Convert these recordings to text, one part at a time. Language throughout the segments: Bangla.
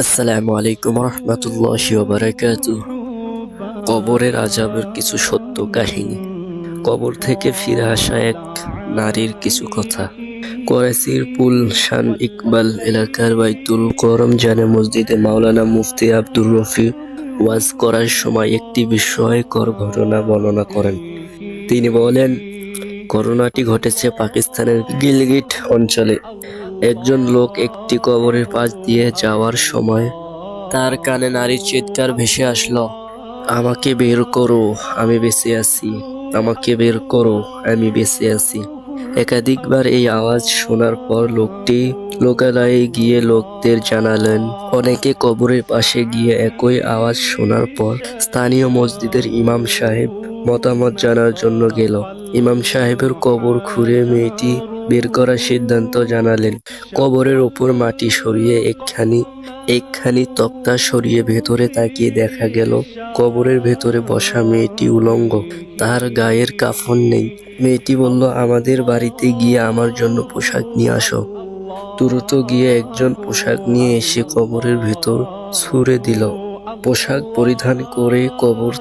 আসসালামু আলাইকুম রহমতুল্লাহ বারাকাতু কবরের আজাবের কিছু সত্য কাহিনী। কবর থেকে ফিরে আসা এক নারীর কিছু কথা। করাচির পুলশান ইকবাল এলাকার বাইতুল করম জানে মসজিদে মাওলানা মুফতি আব্দুর রফি ওয়াজ করার সময় একটি বিস্ময়কর ঘটনা বর্ণনা করেন। তিনি বলেন, ঘটনাটি ঘটেছে পাকিস্তানের গিলগিট অঞ্চলে। একজন লোক একটি কবরের পাশ দিয়ে যাওয়ার সময় তার কানে নারীর চিৎকার ভেসে আসলো, আমাকে বের করো, আমি বেঁচে আছি, আমাকে বের করো, আমি বেঁচে আছি। একাধিকবার এই আওয়াজ শোনার পর লোকটি লোকালয়ে গিয়ে লোকদের জানালেন, অনেকে কবরের পাশে গিয়ে একই আওয়াজ শোনার পর স্থানীয় মসজিদের ইমাম সাহেব মতামত জানার জন্য গেল। ইমাম সাহেবের কবর খুঁড়ে মেয়েটি বের করার সিদ্ধান্ত জানালেন। কবরের ওপর মাটি সরিয়ে একখানি একখানি তক্তা সরিয়ে ভেতরে তাকিয়ে দেখা গেল, কবরের ভেতরে বসা মেয়েটি উলঙ্গ। তার গায়ের কাফন নেই। মেয়েটি বলল, আমাদের বাড়িতে গিয়ে আমার জন্য পোশাক নিয়ে আসো। দ্রুত গিয়ে একজন পোশাক নিয়ে এসে কবরের ভেতর ছুঁড়ে দিল। পোশাক পরিধান করে কবর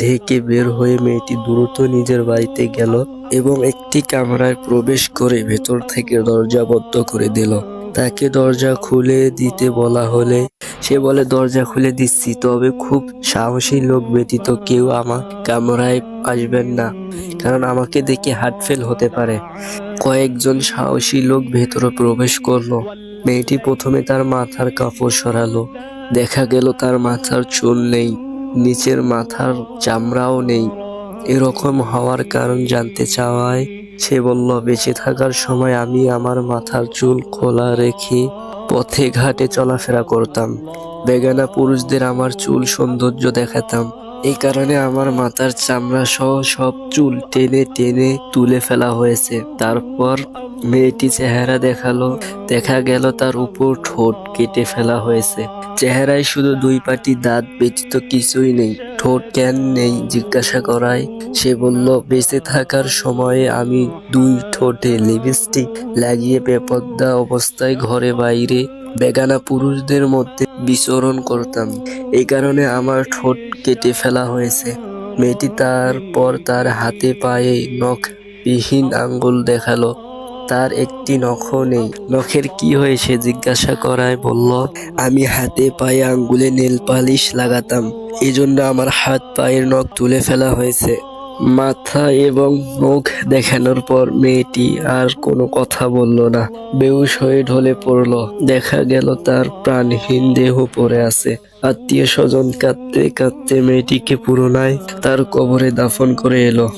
থেকে বের হয়ে মেয়েটি দ্রুত নিজের বাড়িতে গেল এবং একটি কামরায় প্রবেশ করে ভেতর থেকে দরজা বদ্ধ করে দিল। তাকে দরজা খুলে দিতে বলা হলে সে বলে, দরজা খুলে দিচ্ছি, তবে খুব সাহসী লোক ব্যতীত কেউ আমার কামরায় আসবেন না, কারণ আমাকে দেখে হার্ট ফেল হতে পারে। কয়েকজন সাহসী লোক ভেতরে প্রবেশ করল। মেয়েটি প্রথমে তার মাথার কাপড় সরালো। দেখা গেল তার মাথার চুল নেই, নিচের মাথার চামড়াও নেই। এরকম হওয়ার কারণ জানতে চাওয়ায় সে বলল, বেঁচে থাকার সময় আমি আমার মাথার চুল খোলা রেখে পথে ঘাটে চলাফেরা করতাম। বেগানা পুরুষদের আমার চুল সৌন্দর্য দেখাতাম। এই কারণে আমার মাথার চামড়া সহ সব চুল টেনে টেনে তুলে ফেলা হয়েছে। তারপর মেয়েটি চেহারা দেখাল, দেখা গেল তার উপর ঠোঁট কেটে ফেলা হয়েছে। চেহারায় শুধু দুই পাটি দাঁত ব্যতীত কিছুই নেই। ঠোঁট কেন নেই জিজ্ঞাসা করায়। সে বলল, বেঁচে থাকার সময়ে আমি দুই ঠোঁটে লিপস্টিক লাগিয়ে বেপদ্দা অবস্থায় ঘরে বাইরে বেগানা পুরুষদের মধ্যে বিচরণ করতাম। এই কারণে আমার ঠোঁট কেটে ফেলা হয়েছে। মেয়েটি তারপর তার হাতে পায়ে নখ বিহীন আঙ্গুল দেখাল। তার একটি নখও নেই। নখের কি হয়েছে জিজ্ঞাসা করায় বলল, আমি হাতে পায়ে আঙ্গুলে নেল পালিশ লাগাতাম। এজন্য আমার হাত পায়ের নখ তুলে ফেলা হয়েছে। মাথা এবং মুখ দেখানোর পর মেয়েটি আর কোনো কথা বলল না। বেউস হয়ে ঢলে পড়ল। দেখা গেল তার প্রাণহীন দেহ পড়ে আছে। আত্মীয় স্বজন কাঁদতে কাঁদতে মেয়েটিকে পুরোনায় তার কবরে দাফন করে এলো।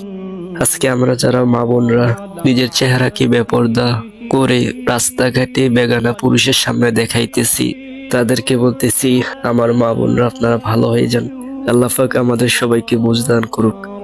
আজকে আমরা যারা মা বোনরা নিজের চেহারাকে বেপর্দা করে রাস্তাঘাটে বেগানা পুরুষের সামনে দেখাইতেছি, তাদেরকে বলতেছি, আমার মা বোনরা, আপনারা ভালো হয়ে যান। আল্লাহ পাক আমাদের সবাইকে বুঝদান করুক।